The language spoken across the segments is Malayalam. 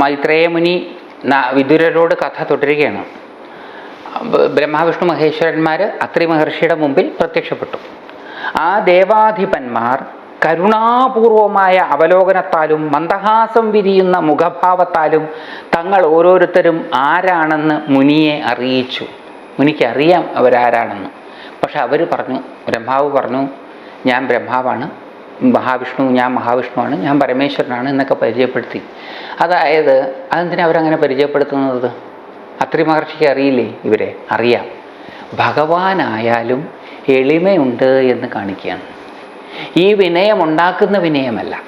മൈത്രേയ മുനി വിദുരരോട് കഥ തുടരുകയാണ്. ബ്രഹ്മാവിഷ്ണു മഹേശ്വരന്മാർ അത്രി മഹർഷിയുടെ മുമ്പിൽ പ്രത്യക്ഷപ്പെട്ടു. ആ ദേവാധിപന്മാർ കരുണാപൂർവമായ അവലോകനത്താലും മന്ദഹാസം വിരിയുന്ന മുഖഭാവത്താലും തങ്ങൾ ഓരോരുത്തരും ആരാണെന്ന് മുനിയെ അറിയിച്ചു. മുനിക്ക് അറിയാം അവരാരാണെന്ന്. പക്ഷെ അവർ പറഞ്ഞു ബ്രഹ്മാവ് പറഞ്ഞു ഞാൻ ബ്രഹ്മാവാണ്. മഹാവിഷ്ണു ഞാൻ മഹാവിഷ്ണുവാണ് ഞാൻ പരമേശ്വരനാണ് എന്നൊക്കെ പരിചയപ്പെടുത്തി. അതായത് അതെന്തിനാ അവരങ്ങനെ പരിചയപ്പെടുത്തുന്നത്? അത്രി മഹർഷിക്ക് അറിയില്ലേ ഇവരെ? അറിയാം. ഭഗവാനായാലും എളിമയുണ്ട് എന്ന് കാണിക്കുകയാണ്. ഈ വിനയം ഉണ്ടാക്കുന്ന വിനയമല്ല.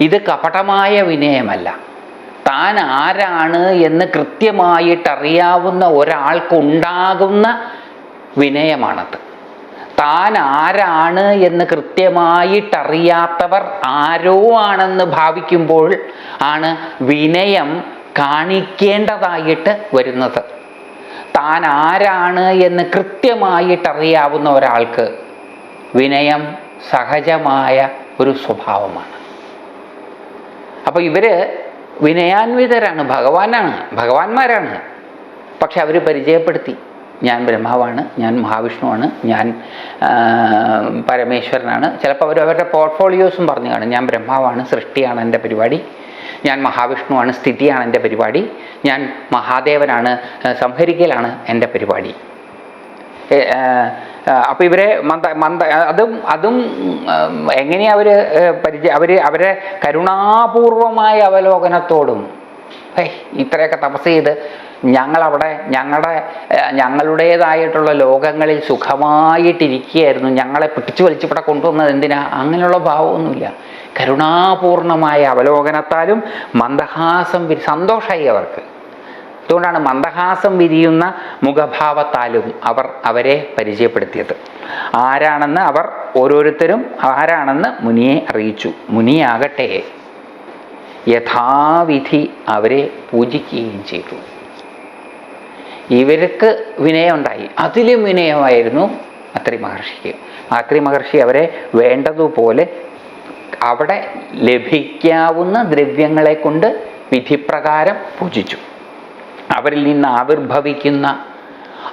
ഇത് കപടമായ വിനയമല്ല. താൻ ആരാണ് എന്ന് കൃത്യമായിട്ടറിയാവുന്ന ഒരാൾക്കുണ്ടാകുന്ന വിനയമാണത്. താൻ ആരാണ് എന്ന് കൃത്യമായിട്ടറിയാത്തവർ ആരോ ആണെന്ന് ഭാവിക്കുമ്പോൾ ആണ് വിനയം കാണിക്കേണ്ടതായിട്ട് വരുന്നത്. താൻ ആരാണ് എന്ന് കൃത്യമായിട്ടറിയാവുന്ന ഒരാൾക്ക് വിനയം സഹജമായ ഒരു സ്വഭാവമാണ്. അപ്പോൾ ഇവർ വിനയാന്വിതരാണ് ഭഗവാനാണ് ഭഗവാന്മാരാണ്. പക്ഷെ അവർ പരിചയപ്പെടുത്തി. ഞാൻ ബ്രഹ്മാവാണ് ഞാൻ മഹാവിഷ്ണുവാണ് ഞാൻ പരമേശ്വരനാണ്. ചിലപ്പോൾ അവർ അവരുടെ പോർട്ട്ഫോളിയോസും പറഞ്ഞു കാണും. ഞാൻ ബ്രഹ്മാവാണ് സൃഷ്ടിയാണ് എന്റെ പരിപാടി. ഞാൻ മഹാവിഷ്ണുവാണ് സ്ഥിതിയാണ് എന്റെ പരിപാടി. ഞാൻ മഹാദേവനാണ് സംഹരിക്കലാണ് എന്റെ പരിപാടി. അപ്പോൾ ഇവരെ മന്ത മന്ത അതും അതും എങ്ങനെയാ അവർ പരിചയ അവർ അവരെ കരുണാപൂർവമായ അവലോകനത്തോടും ഇത്രയൊക്കെ തപസ് ചെയ്ത് ഞങ്ങളവിടെ ഞങ്ങളുടെ ഞങ്ങളുടേതായിട്ടുള്ള ലോകങ്ങളിൽ സുഖമായിട്ടിരിക്കുകയായിരുന്നു. ഞങ്ങളെ പിടിച്ചു വലിച്ചിവിടെ കൊണ്ടുവന്നത് എന്തിനാ? അങ്ങനെയുള്ള ഭാവമൊന്നുമില്ല. കരുണാപൂർണമായ അവലോകനത്താലും മന്ദഹാസം സന്തോഷമായി അവർക്ക്. അതുകൊണ്ടാണ് മന്ദഹാസം വിരിയുന്ന മുഖഭാവത്താലും അവർ അവരെ പരിചയപ്പെടുത്തിയത്. ആരാണെന്ന് അവർ ഓരോരുത്തരും ആരാണെന്ന് മുനിയെ അറിയിച്ചു. മുനിയാകട്ടെ. യഥാവിധി അവരെ പൂജിക്കുകയും ചെയ്തു. ഇവർക്ക് വിനയമുണ്ടായി. അതിലും വിനയമായിരുന്നു അത്രി മഹർഷിക്ക്. അത്രി മഹർഷി അവരെ വേണ്ടതുപോലെ അവിടെ ലഭിക്കാവുന്ന ദ്രവ്യങ്ങളെ കൊണ്ട് വിധിപ്രകാരം പൂജിച്ചു. അവരിൽ നിന്ന് ആവിർഭവിക്കുന്ന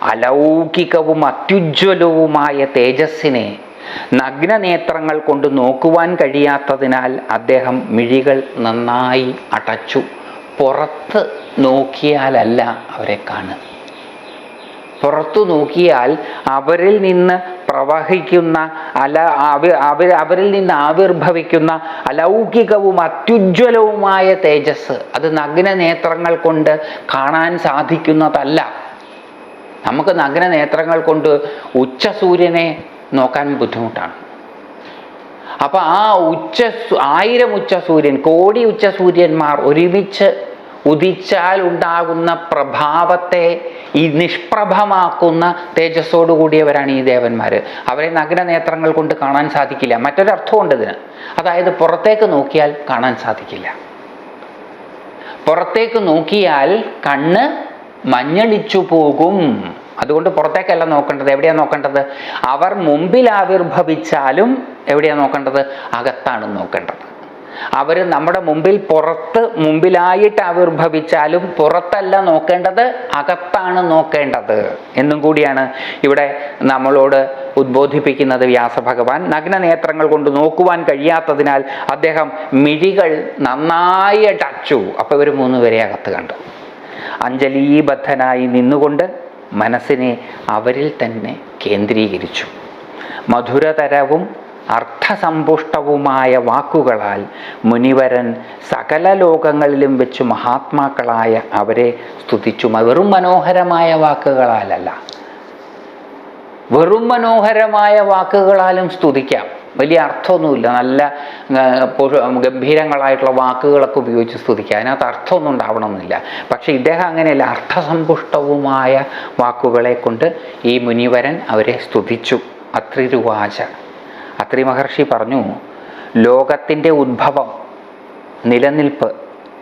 അലൗകികവും അത്യുജ്വലവുമായ തേജസ്സിനെ നഗ്നനേത്രങ്ങൾ കൊണ്ട് നോക്കുവാൻ കഴിയാത്തതിനാൽ അദ്ദേഹം മിഴികൾ നന്നായി അടച്ചു പുറത്ത് നോക്കിയാലല്ല അവരെ കാണുക. പുറത്തു നോക്കിയാൽ അവരിൽ നിന്ന് പ്രവഹിക്കുന്ന അല അവ- അവരിൽ നിന്ന് ആവിർഭവിക്കുന്ന അലൗകികവും അത്യുജ്വലവുമായ തേജസ് അത് നഗ്ന നേത്രങ്ങൾ കൊണ്ട് കാണാൻ സാധിക്കുന്നതല്ല. നമുക്ക് നഗ്ന നേത്രങ്ങൾ കൊണ്ട് ഉച്ച സൂര്യനെ നോക്കാൻ ബുദ്ധിമുട്ടാണ്. അപ്പോൾ ആ ഉച്ച ആയിരം ഉച്ച സൂര്യൻ കോടി ഉച്ച സൂര്യന്മാർ ഒരുമിച്ച് ഉദിച്ചാൽ ഉണ്ടാകുന്ന പ്രഭാവത്തെ ഈ നിഷ്പ്രഭമാക്കുന്ന തേജസ്സോടു കൂടിയവരാണ് ഈ ദേവന്മാർ അവരെ നഗ്ന നേത്രങ്ങൾ കൊണ്ട് കാണാൻ സാധിക്കില്ല. മറ്റൊരർത്ഥമുണ്ട് ഇതിന്. അതായത് പുറത്തേക്ക് നോക്കിയാൽ കാണാൻ സാധിക്കില്ല. പുറത്തേക്ക് നോക്കിയാൽ കണ്ണ് മഞ്ഞളിച്ചു പോകും. അതുകൊണ്ട് പുറത്തേക്കല്ല നോക്കേണ്ടത്. എവിടെയാണ് നോക്കേണ്ടത്? അവർ മുമ്പിൽ ആവിർഭവിച്ചാലും എവിടെയാണ് നോക്കേണ്ടത്? അകത്താണ് നോക്കേണ്ടത്. അവർ നമ്മുടെ മുമ്പിൽ പുറത്ത് മുമ്പിലായിട്ട് ആവിർഭവിച്ചാലും പുറത്തല്ല നോക്കേണ്ടത് അകത്താണ് നോക്കേണ്ടത്. എന്നും കൂടിയാണ് ഇവിടെ നമ്മളോട് ഉദ്ബോധിപ്പിക്കുന്നത് വ്യാസഭഗവാൻ. നഗ്നനേത്രങ്ങൾ കൊണ്ട് നോക്കുവാൻ കഴിയാത്തതിനാൽ അദ്ദേഹം മിഴികൾ നന്നായി അടച്ചു. അപ്പോൾ ഇവർ മൂന്ന് പേരെ അകത്ത് കണ്ടു. അഞ്ജലീബദ്ധനായി നിന്നുകൊണ്ട് മനസ്സിനെ അവരിൽ തന്നെ കേന്ദ്രീകരിച്ചു. മധുരതരവും അർത്ഥസമ്പുഷ്ടവുമായ വാക്കുകളാൽ മുനിവരൻ സകല ലോകങ്ങളിലും വെച്ച് മഹാത്മാക്കളായ അവരെ സ്തുതിച്ചു. വെറും മനോഹരമായ വാക്കുകളാലല്ല. വെറും മനോഹരമായ വാക്കുകളാലും സ്തുതിക്കാം. വലിയ അർത്ഥമൊന്നുമില്ല. നല്ല ഗംഭീരങ്ങളായിട്ടുള്ള വാക്കുകളൊക്കെ ഉപയോഗിച്ച് സ്തുതിക്കുക അതിനകത്ത് അർത്ഥമൊന്നും ഉണ്ടാവണമെന്നില്ല. പക്ഷേ ഇദ്ദേഹം അങ്ങനെയല്ല. അർത്ഥസമ്പുഷ്ടവുമായ വാക്കുകളെ കൊണ്ട് ഈ മുനിവരൻ അവരെ സ്തുതിച്ചു. അത്രിരുവാച. അത്രി മഹർഷി പറഞ്ഞു ലോകത്തിന്റെ ഉദ്ഭവം നിലനിൽപ്പ്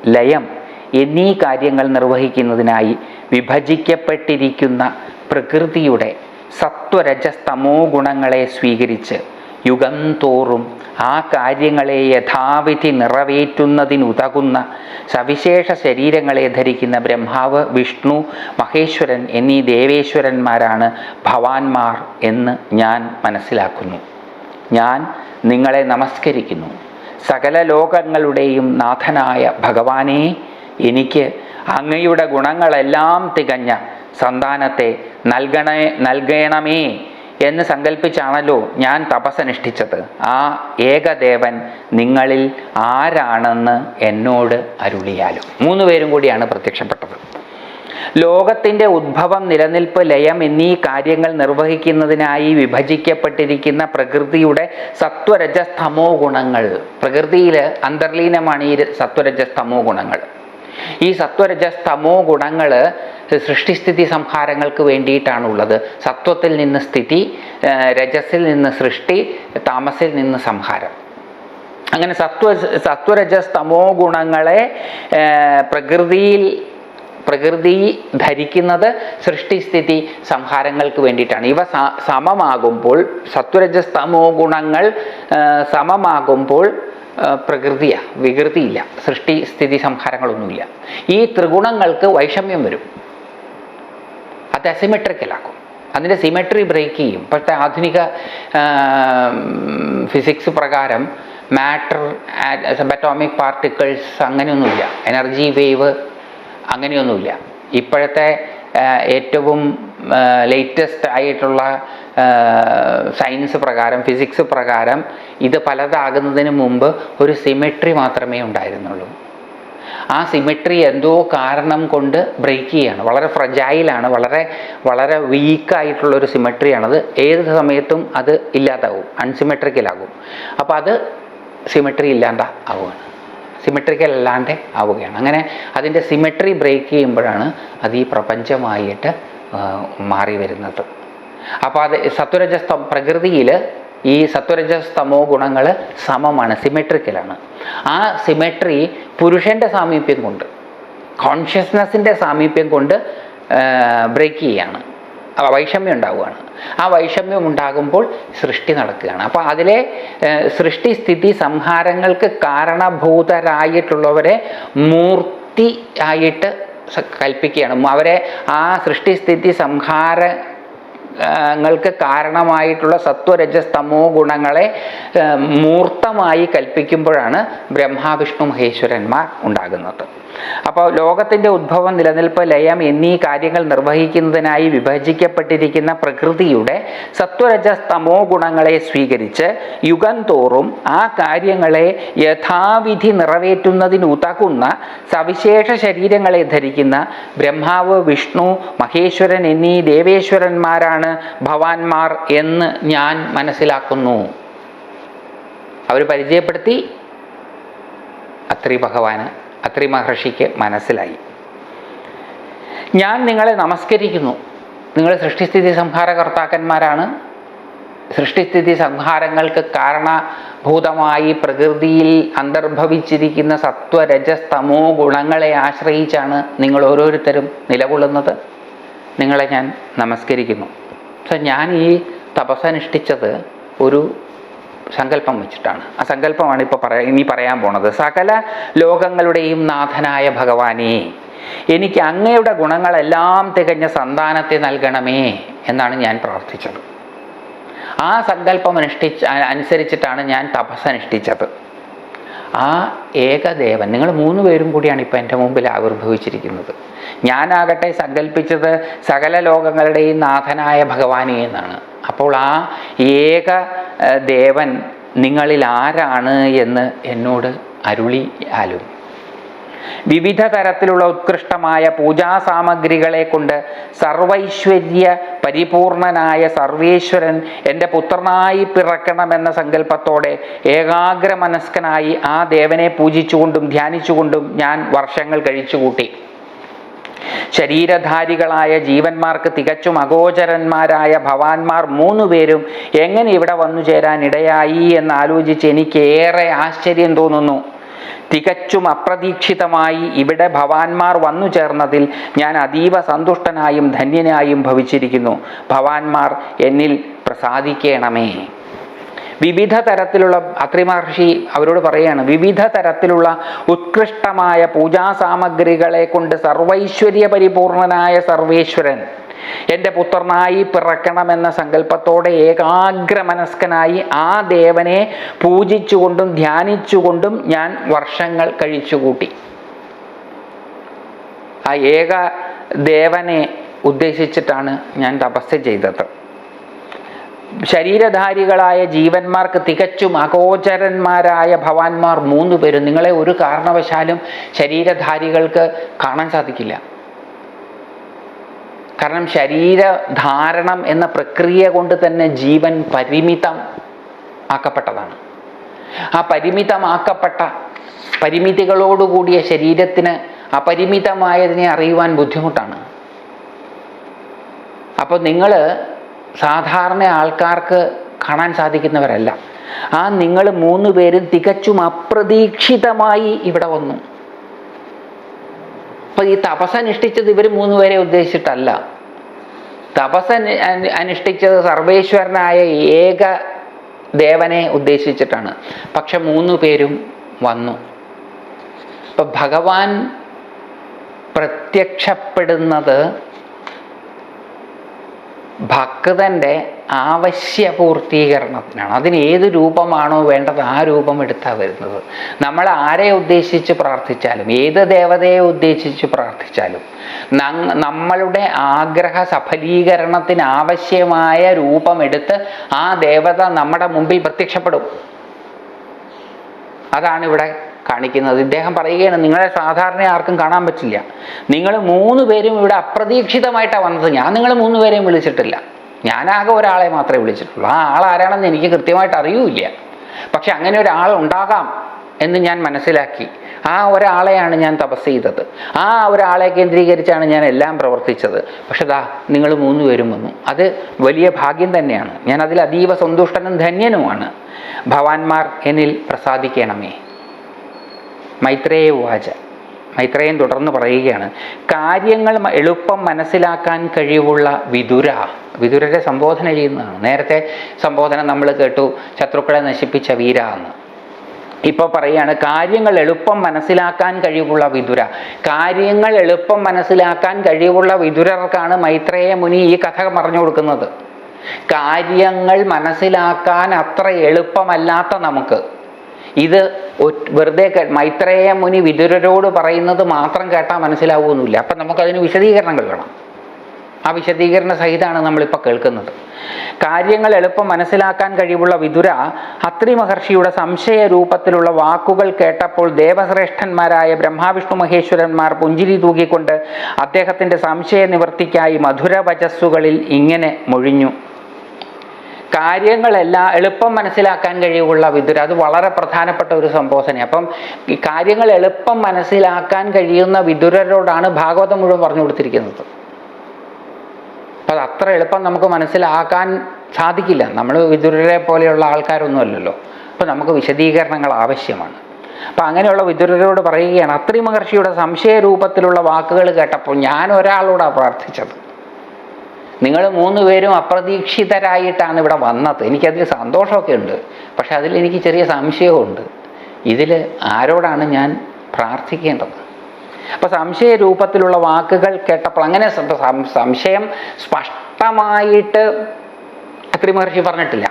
ലയം എന്നീ കാര്യങ്ങൾ നിർവഹിക്കുന്നതിനായി വിഭജിക്കപ്പെട്ടിരിക്കുന്ന പ്രകൃതിയുടെ സത്വരജസ്തമോ ഗുണങ്ങളെ സ്വീകരിച്ച് യുഗം തോറും ആ കാര്യങ്ങളെ യഥാവിധി നിറവേറ്റുന്നതിനുതകുന്ന സവിശേഷ ശരീരങ്ങളെ ധരിക്കുന്ന ബ്രഹ്മാവ് വിഷ്ണു മഹേശ്വരൻ എന്നീ ദേവേശ്വരന്മാരാണ് ഭവാന്മാർ എന്ന് ഞാൻ മനസ്സിലാക്കുന്നു. ഞാൻ നിങ്ങളെ നമസ്കരിക്കുന്നു. സകല ലോകങ്ങളുടെയും നാഥനായ ഭഗവാനെ എനിക്ക് അങ്ങയുടെ ഗുണങ്ങളെല്ലാം തികഞ്ഞ സന്താനത്തെ നൽകണേ നൽകണമേ എന്ന് സങ്കല്പിച്ചാണല്ലോ ഞാൻ തപസ്സനുഷ്ഠിച്ചത്. ആ ഏകദേവൻ നിങ്ങളിൽ ആരാണെന്ന് എന്നോട് അരുളിയാലും. മൂന്ന് പേരും കൂടിയാണ് പ്രത്യക്ഷപ്പെട്ടത്. ലോകത്തിന്റെ ഉദ്ഭവം നിലനിൽപ്പ് ലയം എന്നീ കാര്യങ്ങൾ നിർവഹിക്കുന്നതിനായി വിഭജിക്കപ്പെട്ടിരിക്കുന്ന പ്രകൃതിയുടെ സത്വരജസ്തമോ ഗുണങ്ങൾ. പ്രകൃതിയിൽ അന്തർലീനമാണ് ഈ സത്വരജസ്തമോ ഗുണങ്ങൾ. ഈ സത്വരജസ്തമോ ഗുണങ്ങൾ സൃഷ്ടിസ്ഥിതി സംഹാരങ്ങൾക്ക് വേണ്ടിയിട്ടാണുള്ളത്. സത്വത്തിൽ നിന്ന് സ്ഥിതി രജസിൽ നിന്ന് സൃഷ്ടി താമസിൽ നിന്ന് സംഹാരം. അങ്ങനെ സത്വ സത്വരജസ്തമോ ഗുണങ്ങളെ പ്രകൃതിയിൽ പ്രകൃതി ധരിക്കുന്നത് സൃഷ്ടിസ്ഥിതി സംഹാരങ്ങൾക്ക് വേണ്ടിയിട്ടാണ്. ഇവ സമമാകുമ്പോൾ സത്വരജസ്തമോ ഗുണങ്ങൾ സമമാകുമ്പോൾ പ്രകൃതിയാണ് പ്രകൃതിയാ വികൃതിയില്ല സൃഷ്ടി സ്ഥിതി സംഹാരങ്ങളൊന്നുമില്ല. ഈ ത്രിഗുണങ്ങൾക്ക് വൈഷമ്യം വരും. അത് അസിമെട്രിക്കലാക്കും അതിന്റെ സിമെട്രി ബ്രേക്ക് ചെയ്യും. ഇപ്പോഴത്തെ ആധുനിക ഫിസിക്സ് പ്രകാരം മാറ്റർ സബറ്റോമിക് പാർട്ടിക്കിൾസ് അങ്ങനെയൊന്നുമില്ല. എനർജി വേവ് അങ്ങനെയൊന്നുമില്ല. ഇപ്പോഴത്തെ ഏറ്റവും ലേറ്റസ്റ്റ് ആയിട്ടുള്ള സയൻസ് പ്രകാരം ഫിസിക്സ് പ്രകാരം ഇത് പലതാകുന്നതിന് മുമ്പ് ഒരു സിമെട്രി മാത്രമേ ഉണ്ടായിരുന്നുള്ളൂ. ആ സിമെട്രി എന്തോ കാരണം കൊണ്ട് ബ്രേക്ക് ചെയ്യാണ്. വളരെ ഫ്രജൈലാണ് വളരെ വളരെ വീക്കായിട്ടുള്ള ഒരു സിമെട്രിയാണത് ഏത് സമയത്തും അത് ഇല്ലാതാവും. അൺസിമെട്രിക്കലാകും അപ്പോൾ അത് സിമെട്രി ഇല്ലാണ്ട ആവുകയാണ് സിമെട്രിക്കൽ അല്ലാണ്ട് ആവുകയാണ്. അങ്ങനെ അതിന്റെ സിമെട്രി ബ്രേക്ക് ചെയ്യുമ്പോഴാണ് അത് ഈ പ്രപഞ്ചമായിട്ട് മാറി വരുന്നത്. അപ്പോൾ അത് സത്വരജസ്ത പ്രകൃതിയിൽ ഈ സത്വരജസ്തമോ ഗുണങ്ങൾ സമമാണ് സിമെട്രിക്കലാണ് ആ സിമെട്രി പുരുഷന്റെ സാമീപ്യം കൊണ്ട് കോൺഷ്യസ്നസ്സിന്റെ സാമീപ്യം കൊണ്ട് ബ്രേക്ക് ചെയ്യാണ് വൈഷമ്യം ഉണ്ടാവുകയാണ്. ആ വൈഷമ്യം ഉണ്ടാകുമ്പോൾ സൃഷ്ടി നടക്കുകയാണ്. അപ്പോൾ അതിലെ സൃഷ്ടി സ്ഥിതി സംഹാരങ്ങൾക്ക് കാരണഭൂതരായിട്ടുള്ളവരെ മൂർത്തി ആയിട്ട് കൽപ്പിക്കുകയാണ്. അവരെ ആ സൃഷ്ടി സ്ഥിതി സംഹാര ങ്ങൾക്ക് കാരണമായിട്ടുള്ള സത്വരജസ്തമോ ഗുണങ്ങളെ മൂർത്തമായി കൽപ്പിക്കുമ്പോഴാണ് ബ്രഹ്മാവിഷ്ണു മഹേശ്വരന്മാർ ഉണ്ടാകുന്നത്. അപ്പോൾ ലോകത്തിന്റെ ഉദ്ഭവം നിലനിൽപ്പ് ലയം എന്നീ കാര്യങ്ങൾ നിർവഹിക്കുന്നതിനായി വിഭജിക്കപ്പെട്ടിരിക്കുന്ന പ്രകൃതിയുടെ സത്വരജസ്തമോ ഗുണങ്ങളെ സ്വീകരിച്ച് യുഗം തോറും ആ കാര്യങ്ങളെ യഥാവിധി നിറവേറ്റുന്നതിനുതകുന്ന സവിശേഷ ശരീരങ്ങളെ ധരിക്കുന്ന ബ്രഹ്മാവ് വിഷ്ണു മഹേശ്വരൻ എന്നീ ദേവേശ്വരന്മാരാണ് ഭവാന്മാർ എന്ന് ഞാൻ മനസ്സിലാക്കുന്നു. അവർ പരിചയപ്പെടുത്തി. അത്രി ഭഗവാന്. അത്രി മഹർഷിക്ക് മനസ്സിലായി. ഞാൻ നിങ്ങളെ നമസ്കരിക്കുന്നു. നിങ്ങൾ സൃഷ്ടിസ്ഥിതി സംഹാരകർത്താക്കന്മാരാണ്. സൃഷ്ടിസ്ഥിതി സംഹാരങ്ങൾക്ക് കാരണഭൂതമായി പ്രകൃതിയിൽ അന്തർഭവിച്ചിരിക്കുന്ന സത്വരജസ്തമോ ഗുണങ്ങളെ ആശ്രയിച്ചാണ് നിങ്ങൾ ഓരോരുത്തരും നിലകൊള്ളുന്നത്. നിങ്ങളെ ഞാൻ നമസ്കരിക്കുന്നു. പക്ഷെ ഞാൻ ഈ തപസ്സനുഷ്ഠിച്ചത് ഒരു സങ്കല്പം വെച്ചിട്ടാണ്. ആ സങ്കല്പമാണ് ഇപ്പോൾ പറയാ ഇനി പറയാൻ പോണത്. സകല ലോകങ്ങളുടെയും നാഥനായ ഭഗവാനെ എനിക്ക് അങ്ങയുടെ ഗുണങ്ങളെല്ലാം തികഞ്ഞ സന്താനത്തെ നൽകണമേ എന്നാണ് ഞാൻ പ്രാർത്ഥിച്ചത്. ആ സങ്കല്പം അനുഷ്ഠിച്ച് അനുസരിച്ചിട്ടാണ് ഞാൻ തപസ് അനുഷ്ഠിച്ചത്. ആ ഏകദേവൻ നിങ്ങൾ മൂന്ന് പേരും കൂടിയാണ് ഇപ്പോൾ എന്റെ മുമ്പിൽ ആവിർഭവിച്ചിരിക്കുന്നത്. ഞാനാകട്ടെ സങ്കല്പിച്ചത് സകല ലോകങ്ങളുടെയും നാഥനായ ഭഗവാനെ എന്നാണ്. അപ്പോൾ ആ ഏക ദേവൻ നിങ്ങളിൽ ആരാണ് എന്ന് എന്നോട് അരുളിയാലും വിവിധ തരത്തിലുള്ള ഉത്കൃഷ്ടമായ പൂജാ സാമഗ്രികളെ കൊണ്ട് സർവൈശ്വര്യ പരിപൂർണനായ സർവേശ്വരൻ എന്റെ പുത്രനായി പിറക്കണമെന്ന സങ്കല്പത്തോടെ ഏകാഗ്രമനസ്കനായി ആ ദേവനെ പൂജിച്ചുകൊണ്ടും ധ്യാനിച്ചുകൊണ്ടും ഞാൻ വർഷങ്ങൾ കഴിച്ചുകൂട്ടി. ശരീരധാരികളായ ജീവന്മാർക്ക് തികച്ചും അഗോചരന്മാരായ ഭവാന്മാർ മൂന്നു പേരും എങ്ങനെ ഇവിടെ വന്നു ചേരാൻ ഇടയായി എന്ന് ആലോചിച്ച് എനിക്ക് ഏറെ ആശ്ചര്യം തോന്നുന്നു. തികച്ചും അപ്രതീക്ഷിതമായി ഇവിടെ ഭവാന്മാർ വന്നു ചേർന്നതിൽ ഞാൻ അതീവ സന്തുഷ്ടനായും ധന്യനായും ഭവിച്ചിരിക്കുന്നു. ഭവാന്മാർ എന്നിൽ പ്രസാദിക്കണമേ. വിവിധ തരത്തിലുള്ള അത്രി മഹർഷി അവരോട് പറയുകയാണ് വിവിധ തരത്തിലുള്ള ഉത്കൃഷ്ടമായ പൂജാ സാമഗ്രികളെ കൊണ്ട് സർവൈശ്വര്യ പരിപൂർണനായ സർവേശ്വരൻ എന്റെ പുത്രനായി പിറക്കണമെന്ന സങ്കല്പത്തോടെ ഏകാഗ്രമനസ്കനായി ആ ദേവനെ പൂജിച്ചുകൊണ്ടും ധ്യാനിച്ചുകൊണ്ടും ഞാൻ വർഷങ്ങൾ കഴിച്ചുകൂട്ടി. ആ ഏക ദേവനെ ഉദ്ദേശിച്ചിട്ടാണ് ഞാൻ തപസ് ചെയ്തത്. ശരീരധാരികളായ ജീവന്മാർക്ക് തികച്ചും അഗോചരന്മാരായ ഭവാന്മാർ മൂന്ന് പേരും നിങ്ങളെ ഒരു കാരണവശാലും ശരീരധാരികൾക്ക് കാണാൻ സാധിക്കില്ല. കാരണം ശരീരധാരണം എന്ന പ്രക്രിയ കൊണ്ട് തന്നെ ജീവൻ പരിമിതം ആക്കപ്പെട്ടതാണ്. ആ പരിമിതമാക്കപ്പെട്ട പരിമിതികളോടുകൂടിയ ശരീരത്തിന് അപരിമിതമായതിനെ അറിയുവാൻ ബുദ്ധിമുട്ടാണ്. അപ്പോൾ നിങ്ങൾ സാധാരണ ആൾക്കാർക്ക് കാണാൻ സാധിക്കുന്നവരല്ല. ആ നിങ്ങൾ മൂന്ന് പേരും തികച്ചും അപ്രതീക്ഷിതമായി ഇവിടെ വന്നു. അപ്പൊ ഈ തപസ് അനുഷ്ഠിച്ചത് ഇവർ മൂന്ന് പേരെ ഉദ്ദേശിച്ചിട്ടല്ല. തപസ് അനു- അനു- അനുഷ്ഠിച്ചത് സർവേശ്വരനായ ഏക ദേവനെ ഉദ്ദേശിച്ചിട്ടാണ്. പക്ഷെ മൂന്ന് പേരും വന്നു. അപ്പൊ ഭഗവാൻ പ്രത്യക്ഷപ്പെടുന്നത് ഭക്തന്റെ ആവശ്യപൂർത്തീകരണത്തിനാണ്. അതിന് ഏത് രൂപമാണോ വേണ്ടത് ആ രൂപം എടുത്താൽ വരുന്നത്. നമ്മൾ ആരെ ഉദ്ദേശിച്ച് പ്രാർത്ഥിച്ചാലും ഏത് ദേവതയെ ഉദ്ദേശിച്ച് പ്രാർത്ഥിച്ചാലും നമ്മളുടെ ആഗ്രഹ സഫലീകരണത്തിന് ആവശ്യമായ രൂപമെടുത്ത് ആ ദേവത നമ്മുടെ മുമ്പിൽ പ്രത്യക്ഷപ്പെടും. അതാണ് ഇവിടെ കാണിക്കുന്നത്. ഇദ്ദേഹം പറയുകയാണ് നിങ്ങളെ സാധാരണ ആർക്കും കാണാൻ പറ്റില്ല. നിങ്ങൾ മൂന്ന് പേരും ഇവിടെ അപ്രതീക്ഷിതമായിട്ടാണ് വന്നത്. ഞാൻ നിങ്ങൾ മൂന്ന് പേരെയും വിളിച്ചിട്ടില്ല. ഞാനാകെ ഒരാളെ മാത്രമേ വിളിച്ചിട്ടുള്ളൂ. ആ ആൾ എനിക്ക് കൃത്യമായിട്ട് അറിയൂല്ല. പക്ഷെ അങ്ങനെ ഒരാൾ ഉണ്ടാകാം എന്ന് ഞാൻ മനസ്സിലാക്കി. ആ ഒരാളെയാണ് ഞാൻ തപസ് ചെയ്തത്. ആ ഒരാളെ കേന്ദ്രീകരിച്ചാണ് ഞാൻ എല്ലാം പ്രവർത്തിച്ചത്. പക്ഷെ ദാ നിങ്ങൾ മൂന്ന് പേരും വന്നു. അത് വലിയ ഭാഗ്യം തന്നെയാണ്. ഞാൻ അതിൽ അതീവ സന്തുഷ്ടനും ധന്യനുമാണ്. ഭവാന്മാർ എന്നിൽ പ്രസാദിക്കണമേ. മൈത്രേയ വാച മൈത്രേയൻ തുടർന്ന് പറയുകയാണ് കാര്യങ്ങൾ എളുപ്പം മനസ്സിലാക്കാൻ കഴിവുള്ള വിതുര വിതുരരെ സംബോധന ചെയ്യുന്നതാണ്. നേരത്തെ സംബോധന നമ്മൾ കേട്ടു ശത്രുക്കളെ നശിപ്പിച്ച വീര എന്ന്. ഇപ്പോൾ പറയുകയാണ് കാര്യങ്ങൾ എളുപ്പം മനസ്സിലാക്കാൻ കഴിവുള്ള വിതുര കാര്യങ്ങൾ എളുപ്പം മനസ്സിലാക്കാൻ കഴിവുള്ള വിതുരർക്കാണ് മൈത്രേയ മുനി ഈ കഥ പറഞ്ഞു കൊടുക്കുന്നത്. കാര്യങ്ങൾ മനസ്സിലാക്കാൻ അത്ര എളുപ്പമല്ലാത്ത നമുക്ക്. ഇത് വെറുതെ മൈത്രേയ മുനി വിതുരരോട് പറയുന്നത് മാത്രം കേട്ടാൽ മനസ്സിലാവുമെന്നില്ല അപ്പം നമുക്കതിന് വിശദീകരണങ്ങൾ വേണം. ആ വിശദീകരണ സഹിതമാണ് നമ്മളിപ്പോൾ കേൾക്കുന്നത്. കാര്യങ്ങൾ എളുപ്പം മനസ്സിലാക്കാൻ കഴിവുള്ള വിതുര അത്രി മഹർഷിയുടെ സംശയ രൂപത്തിലുള്ള വാക്കുകൾ കേട്ടപ്പോൾ ദേവശ്രേഷ്ഠന്മാരായ ബ്രഹ്മാവിഷ്ണു മഹേശ്വരന്മാർ പുഞ്ചിരി തൂക്കിക്കൊണ്ട് അദ്ദേഹത്തിന്റെ സംശയ നിവൃത്തിക്കായി മധുര വചസ്സുകളിൽ ഇങ്ങനെ മൊഴിഞ്ഞു. കാര്യങ്ങളെല്ലാം എളുപ്പം മനസ്സിലാക്കാൻ കഴിവുള്ള വിദുര. അത് വളരെ പ്രധാനപ്പെട്ട ഒരു സംബോധന അപ്പം ഈ കാര്യങ്ങൾ എളുപ്പം മനസ്സിലാക്കാൻ കഴിയുന്ന വിദുരരോടാണ് ഭാഗവതം മുഴുവൻ പറഞ്ഞു കൊടുത്തിരിക്കുന്നത്. അപ്പം അത് അത്ര എളുപ്പം നമുക്ക് മനസ്സിലാക്കാൻ സാധിക്കില്ല. നമ്മൾ വിദുരരെ പോലെയുള്ള ആൾക്കാരൊന്നുമല്ലല്ലോ. അപ്പം നമുക്ക് വിശദീകരണങ്ങൾ ആവശ്യമാണ്. അപ്പം അങ്ങനെയുള്ള വിദുരരോട് പറയുകയാണ് അത്രി മഹർഷിയുടെ സംശയ രൂപത്തിലുള്ള വാക്കുകൾ കേട്ടപ്പോൾ ഞാൻ ഒരാളോടാണ് പ്രാർത്ഥിച്ചത്. നിങ്ങൾ മൂന്ന് പേരും അപ്രതീക്ഷിതരായിട്ടാണ് ഇവിടെ വന്നത്. എനിക്കതിൽ സന്തോഷമൊക്കെ ഉണ്ട്. പക്ഷെ അതിൽ എനിക്ക് ചെറിയ സംശയമുണ്ട് ഇതിൽ ആരോടാണ് ഞാൻ പ്രാർത്ഥിക്കേണ്ടത്? അപ്പോൾ സംശയ രൂപത്തിലുള്ള വാക്കുകൾ കേട്ടപ്പോൾ അങ്ങനെ സംശയം സ്പഷ്ടമായിട്ട് അത്രി മഹർഷി പറഞ്ഞിട്ടില്ല.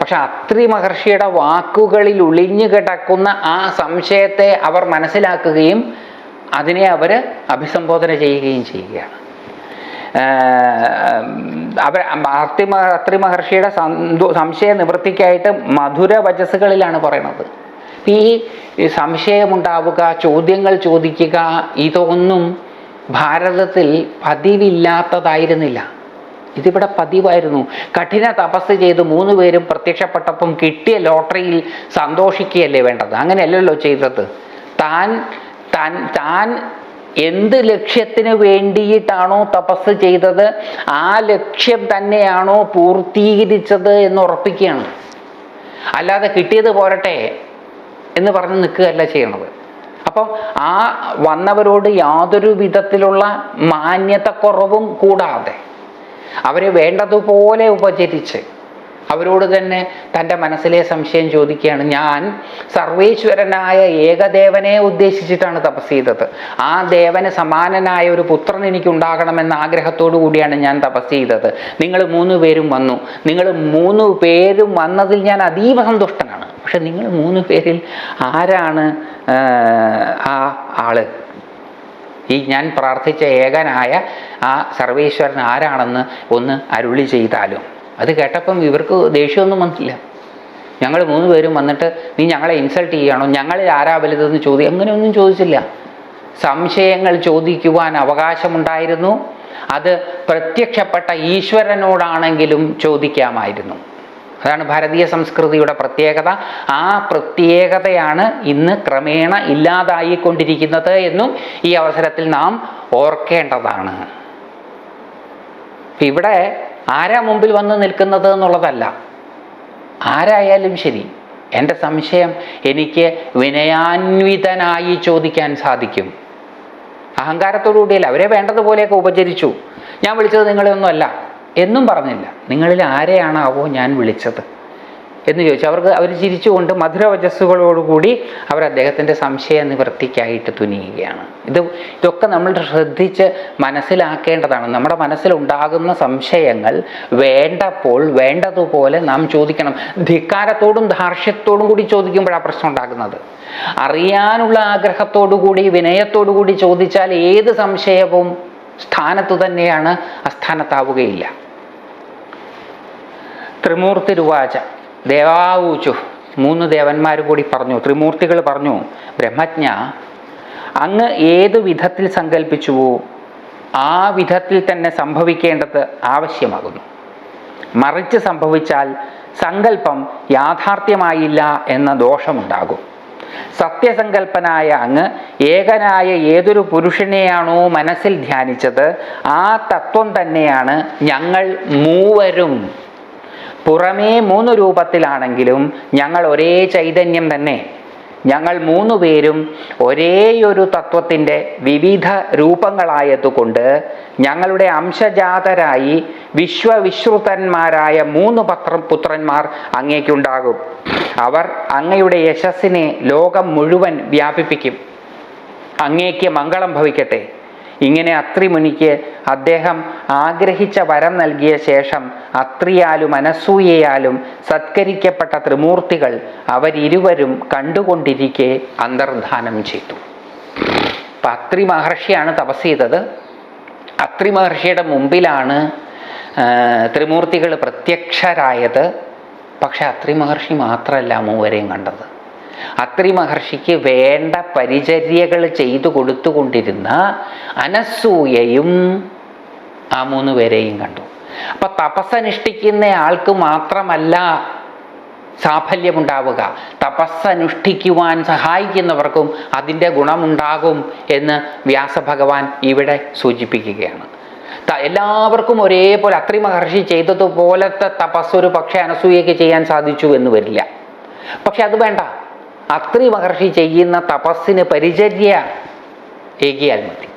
പക്ഷെ അത്രി മഹർഷിയുടെ വാക്കുകളിൽ ഒളിഞ്ഞു കിടക്കുന്ന ആ സംശയത്തെ അവർ മനസ്സിലാക്കുകയും അതിനെ അവർ അഭിസംബോധന ചെയ്യുകയും ചെയ്യുകയാണ്. അവർ അത്രി അത്രി മഹർഷിയുടെ സന്തോ- സംശയ നിവൃത്തിക്കായിട്ട് മധുര വചസ്സുകളിലാണ് പറയണത്. ഈ സംശയമുണ്ടാവുക ചോദ്യങ്ങൾ ചോദിക്കുക ഇതൊന്നും ഭാരതത്തിൽ പതിവില്ലാത്തതായിരുന്നില്ല. ഇതിവിടെ പതിവായിരുന്നു. കഠിന തപസ് ചെയ്ത് മൂന്ന് പേരും പ്രത്യക്ഷപ്പെട്ടപ്പം കിട്ടിയ ലോട്ടറിയിൽ സന്തോഷിക്കുകയല്ലേ വേണ്ടത്? അങ്ങനെയല്ലല്ലോ ചെയ്തത്. താൻ താൻ താൻ എന്ത് ലക്ഷ്യത്തിന് വേണ്ടിയിട്ടാണോ തപസ് ചെയ്തത്? ആ ലക്ഷ്യം തന്നെയാണോ പൂർത്തീകരിച്ചത് എന്ന് ഉറപ്പിക്കുകയാണ്. അല്ലാതെ കിട്ടിയത് പോരട്ടെ എന്ന് പറഞ്ഞ് നിൽക്കുകയല്ല ചെയ്യണത്. അപ്പം ആ വന്നവരോട് യാതൊരു വിധത്തിലുള്ള മാന്യതക്കുറവും കൂടാതെ അവരെ വേണ്ടതുപോലെ ഉപചരിച്ച് അവരോട് തന്നെ തന്റെ മനസ്സിലെ സംശയം ചോദിക്കുകയാണ് ഞാൻ സർവേശ്വരനായ ഏകദേവനെ ഉദ്ദേശിച്ചിട്ടാണ് തപസ് ചെയ്തത്. ആ ദേവന് സമാനനായ ഒരു പുത്രൻ എനിക്ക് ഉണ്ടാകണമെന്ന ആഗ്രഹത്തോടു കൂടിയാണ് ഞാൻ തപസ് ചെയ്തത്. നിങ്ങൾ മൂന്ന് പേരും വന്നു. നിങ്ങൾ മൂന്ന് പേരും വന്നതിൽ ഞാൻ അതീവ സന്തുഷ്ടനാണ്. പക്ഷെ നിങ്ങൾ മൂന്ന് പേരിൽ ആരാണ് ആ, ആൾ? ഈ ഞാൻ പ്രാർത്ഥിച്ച ഏകനായ ആ സർവേശ്വരൻ ആരാണെന്ന് ഒന്ന് അരുളി ചെയ്താലും. അത് കേട്ടപ്പം ഇവർക്ക് ദേഷ്യമൊന്നും വന്നില്ല ഞങ്ങൾ മൂന്ന് പേരും വന്നിട്ട് നീ ഞങ്ങളെ ഇൻസൾട്ട് ചെയ്യുകയാണോ? ഞങ്ങളിൽ ആരാ വലുതെന്ന് ചോദി അങ്ങനെയൊന്നും ചോദിച്ചില്ല. സംശയങ്ങൾ ചോദിക്കുവാൻ അവകാശമുണ്ടായിരുന്നു. അത് പ്രത്യക്ഷപ്പെട്ട ഈശ്വരനോടാണെങ്കിലും ചോദിക്കാമായിരുന്നു. അതാണ് ഭാരതീയ സംസ്കൃതിയുടെ പ്രത്യേകത. ആ പ്രത്യേകതയാണ് ഇന്ന് ക്രമേണ ഇല്ലാതായിക്കൊണ്ടിരിക്കുന്നത് എന്നും ഈ അവസരത്തിൽ നാം ഓർക്കേണ്ടതാണ്. ഇവിടെ ആരാ മുമ്പിൽ വന്ന് നിൽക്കുന്നത് എന്നുള്ളതല്ല. ആരായാലും ശരി. എന്റെ സംശയം എനിക്ക് വിനയാന്വിതനായി ചോദിക്കാൻ സാധിക്കും. അഹങ്കാരത്തോടുകൂടിയല്ല അവരെ വേണ്ടതുപോലെയൊക്കെ ഉപചരിച്ചു. ഞാൻ വിളിച്ചത് നിങ്ങളെ ഒന്നുമല്ല. എന്നും പറഞ്ഞില്ല. നിങ്ങളിൽ ആരെയാണാവോ ഞാൻ വിളിച്ചത്? എന്ന് ചോദിച്ചു. അവർക്ക് അവർ ചിരിച്ചുകൊണ്ട് മധുരവചസ്സുകളോടുകൂടി അവർ അദ്ദേഹത്തിന്റെ സംശയ നിവൃത്തിക്കായിട്ട് തുനിയുകയാണ്. ഇത് ഇതൊക്കെ നമ്മൾ ശ്രദ്ധിച്ച് മനസ്സിലാക്കേണ്ടതാണ്. നമ്മുടെ മനസ്സിലുണ്ടാകുന്ന സംശയങ്ങൾ വേണ്ടപ്പോൾ വേണ്ടതുപോലെ നാം ചോദിക്കണം. ധിക്കാരത്തോടും ധാർഷ്ട്യത്തോടും കൂടി ചോദിക്കുമ്പോഴാണ് പ്രശ്നം ഉണ്ടാകുന്നത്. അറിയാനുള്ള ആഗ്രഹത്തോടുകൂടി വിനയത്തോടുകൂടി വിനയത്തോടു കൂടി ചോദിച്ചാൽ ഏത് സംശയവും സ്ഥാനത്തു തന്നെയാണ് അസ്ഥാനത്താവുകയില്ല. ത്രിമൂർത്തി രുവാച ദേവാവൂച്ചു. മൂന്ന് ദേവന്മാർ കൂടി പറഞ്ഞു ത്രിമൂർത്തികൾ പറഞ്ഞു ബ്രഹ്മജ്ഞ അങ്ങ് ഏതു വിധത്തിൽ സങ്കല്പിച്ചുവോ ആ വിധത്തിൽ തന്നെ സംഭവിക്കേണ്ടത് ആവശ്യമാകുന്നു. മറിച്ച് സംഭവിച്ചാൽ സങ്കല്പം യാഥാർത്ഥ്യമായില്ല എന്ന ദോഷമുണ്ടാകും. സത്യസങ്കല്പനായ അങ്ങ് ഏകനായ ഏതൊരു പുരുഷനെയാണോ മനസ്സിൽ ധ്യാനിച്ചത് ആ തത്വം തന്നെയാണ് ഞങ്ങൾ മൂവരും. പുറമേ മൂന്ന് രൂപത്തിലാണെങ്കിലും ഞങ്ങൾ ഒരേ ചൈതന്യം തന്നെ. ഞങ്ങൾ മൂന്ന് പേരും ഒരേയൊരു തത്വത്തിന്റെ വിവിധ രൂപങ്ങളായതുകൊണ്ട് ഞങ്ങളുടെ അംശജാതരായി വിശ്വവിശ്രുതന്മാരായ മൂന്ന് പത്ര പുത്രന്മാർ അങ്ങേക്കുണ്ടാകും. അവർ അങ്ങയുടെ യശസ്സിനെ ലോകം മുഴുവൻ വ്യാപിപ്പിക്കും. അങ്ങേക്ക് മംഗളം ഭവിക്കട്ടെ. ഇങ്ങനെ അത്രി മുനിക്ക് അദ്ദേഹം ആഗ്രഹിച്ച വരം നൽകിയ ശേഷം അത്രിയാലും അനസൂയയാലും സത്കരിക്കപ്പെട്ട ത്രിമൂർത്തികൾ അവരിരുവരും കണ്ടുകൊണ്ടിരിക്കെ അന്തർധാനം ചെയ്തു. അപ്പം അത്രി മഹർഷിയാണ് തപസ് ചെയ്തത്. അത്രി മഹർഷിയുടെ മുമ്പിലാണ് ത്രിമൂർത്തികൾ പ്രത്യക്ഷരായത്. പക്ഷെ അത്രി മഹർഷി മാത്രമല്ല മൂവരെയും കണ്ടത്. അത്രി മഹർഷിക്ക് വേണ്ട പരിചര്യകൾ ചെയ്തു കൊടുത്തുകൊണ്ടിരുന്ന അനസൂയയും ആ മൂന്ന് പേരെയും കണ്ടു. അപ്പൊ തപസ്സനുഷ്ഠിക്കുന്ന ആൾക്ക് മാത്രമല്ല സാഫല്യമുണ്ടാവുക. തപസ്സനുഷ്ഠിക്കുവാൻ സഹായിക്കുന്നവർക്കും അതിന്റെ ഗുണമുണ്ടാകും എന്ന് വ്യാസഭഗവാൻ ഇവിടെ സൂചിപ്പിക്കുകയാണ്. എല്ലാവർക്കും ഒരേപോലെ അത്രി മഹർഷി ചെയ്തതുപോലത്തെ തപസ് ഒരു പക്ഷേ അനസൂയയ്ക്ക് ചെയ്യാൻ സാധിച്ചു എന്ന് വരില്ല. പക്ഷെ അത് വേണ്ട. അത്രി മഹർഷി ചെയ്യുന്ന തപസ്സിന് പരിചര്യ ഏകിയാൽ മതി.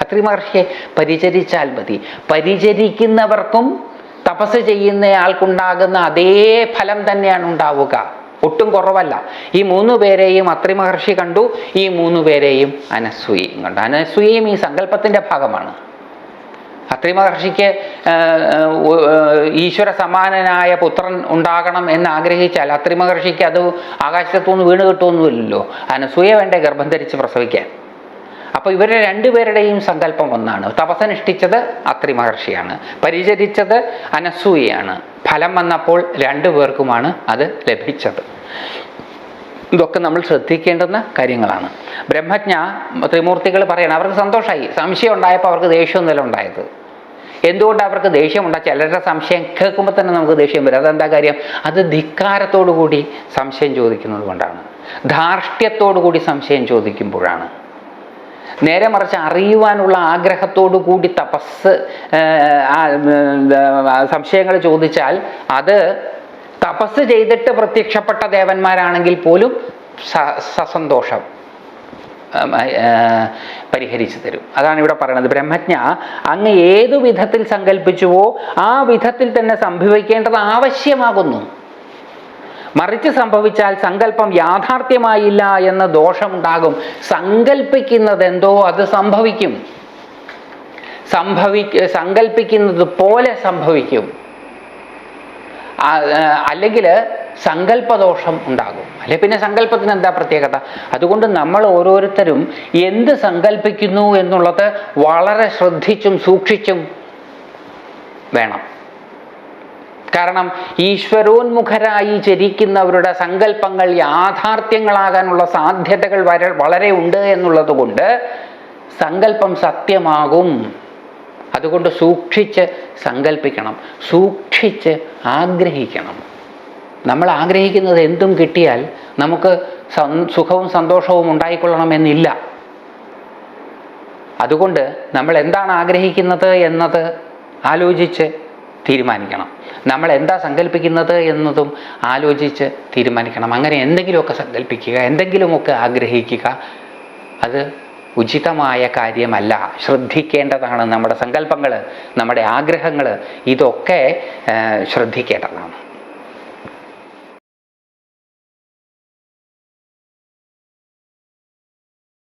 അത്രി മഹർഷിയെ പരിചരിച്ചാൽ മതി. പരിചരിക്കുന്നവർക്കും തപസ് ചെയ്യുന്നയാൾക്കുണ്ടാകുന്ന അതേ ഫലം തന്നെയാണ് ഉണ്ടാവുക. ഒട്ടും കുറവല്ല. ഈ മൂന്ന് പേരെയും അത്രി മഹർഷി കണ്ടു. ഈ മൂന്ന് പേരെയും അനസൂയയും കണ്ടു. അനസൂയയും ഈ സങ്കല്പത്തിന്റെ ഭാഗമാണ്. അത്രി മഹർഷിക്ക് ഈശ്വര സമാനനായ പുത്രൻ ഉണ്ടാകണം എന്ന് ആഗ്രഹിച്ചാൽ അത്രി മഹർഷിക്ക് അത് ആകാശത്തുനിന്ന് വീണ് കിട്ടുമൊന്നുമില്ലല്ലോ അനസൂയ വേണ്ടേ ഗർഭം ധരിച്ച് പ്രസവിക്കാൻ. അപ്പോൾ ഇവരെ രണ്ടുപേരുടെയും സങ്കല്പം ഒന്നാണ്. തപസനുഷ്ഠിച്ചത് അത്രി മഹർഷിയാണ് പരിചരിച്ചത് അനസൂയയാണ്. ഫലം വന്നപ്പോൾ രണ്ടു പേർക്കുമാണ് അത് ലഭിച്ചത്. ഇതൊക്കെ നമ്മൾ ശ്രദ്ധിക്കേണ്ടുന്ന കാര്യങ്ങളാണ്. ബ്രഹ്മജ്ഞ ത്രിമൂർത്തികൾ പറയണം അവർക്ക് സന്തോഷമായി സംശയം ഉണ്ടായപ്പോൾ അവർക്ക് ദേഷ്യമൊന്നുമല്ല ഉണ്ടായത്. എന്തുകൊണ്ട് അവർക്ക് ദേഷ്യം ഉണ്ടാ ചിലരുടെ സംശയം കേൾക്കുമ്പോൾ തന്നെ നമുക്ക് ദേഷ്യം വരും. അതെന്താ കാര്യം? അത് ധിക്കാരത്തോടു കൂടി സംശയം ചോദിക്കുന്നത് കൊണ്ടാണ്. ധാർഷ്ട്യത്തോടു കൂടി സംശയം ചോദിക്കുമ്പോഴാണ്. നേരെ മറിച്ച് അറിയുവാനുള്ള ആഗ്രഹത്തോടു കൂടി തപസ് സംശയങ്ങൾ ചോദിച്ചാൽ അത് തപസ് ചെയ്തിട്ട് പ്രത്യക്ഷപ്പെട്ട ദേവന്മാരാണെങ്കിൽ പോലും സസന്തോഷം. പരിഹരിച്ചു തരും. അതാണ് ഇവിടെ പറയുന്നത് ബ്രഹ്മജ്ഞ അങ്ങ് ഏതു വിധത്തിൽ സങ്കല്പിച്ചുവോ ആ വിധത്തിൽ തന്നെ സംഭവിക്കേണ്ടത് ആവശ്യമാകുന്നു. മറിച്ച് സംഭവിച്ചാൽ സങ്കല്പം യാഥാർത്ഥ്യമായില്ല എന്ന ദോഷമുണ്ടാകും. സങ്കല്പിക്കുന്നത് എന്തോ അത് സംഭവിക്കും. സംഭവി സങ്കല്പിക്കുന്നത് പോലെ സംഭവിക്കും. അല്ലെങ്കിൽ സങ്കല്പദോഷം ഉണ്ടാകും. അല്ലെ? പിന്നെ സങ്കല്പത്തിന് എന്താ പ്രത്യേകത? അതുകൊണ്ട് നമ്മൾ ഓരോരുത്തരും എന്ത് സങ്കല്പിക്കുന്നു എന്നുള്ളത് വളരെ ശ്രദ്ധിച്ചും സൂക്ഷിച്ചും വേണം. കാരണം ഈശ്വരോന്മുഖരായി ചരിക്കുന്നവരുടെ സങ്കല്പങ്ങൾ യാഥാർത്ഥ്യങ്ങളാകാനുള്ള സാധ്യതകൾ വളരെ ഉണ്ട് എന്നുള്ളത് കൊണ്ട് സങ്കല്പം സത്യമാകും. അതുകൊണ്ട് സൂക്ഷിച്ച് സങ്കല്പിക്കണം. സൂക്ഷിച്ച് ആഗ്രഹിക്കണം. നമ്മൾ ആഗ്രഹിക്കുന്നത് എന്തും കിട്ടിയാൽ നമുക്ക് സുഖവും സന്തോഷവും ഉണ്ടായിക്കൊള്ളണമെന്നില്ല. അതുകൊണ്ട് നമ്മൾ എന്താണ് ആഗ്രഹിക്കുന്നത് എന്നത് ആലോചിച്ച് തീരുമാനിക്കണം. നമ്മൾ എന്താ സങ്കല്പിക്കുന്നത് എന്നതും ആലോചിച്ച് തീരുമാനിക്കണം. അങ്ങനെ എന്തെങ്കിലുമൊക്കെ സങ്കല്പിക്കുക എന്തെങ്കിലുമൊക്കെ ആഗ്രഹിക്കുക അത് ഉചിതമായ കാര്യമല്ല. ശ്രദ്ധിക്കേണ്ടതാണ് നമ്മുടെ സങ്കല്പങ്ങൾ നമ്മുടെ ആഗ്രഹങ്ങൾ ഇതൊക്കെ ശ്രദ്ധിക്കേണ്ടതാണ്.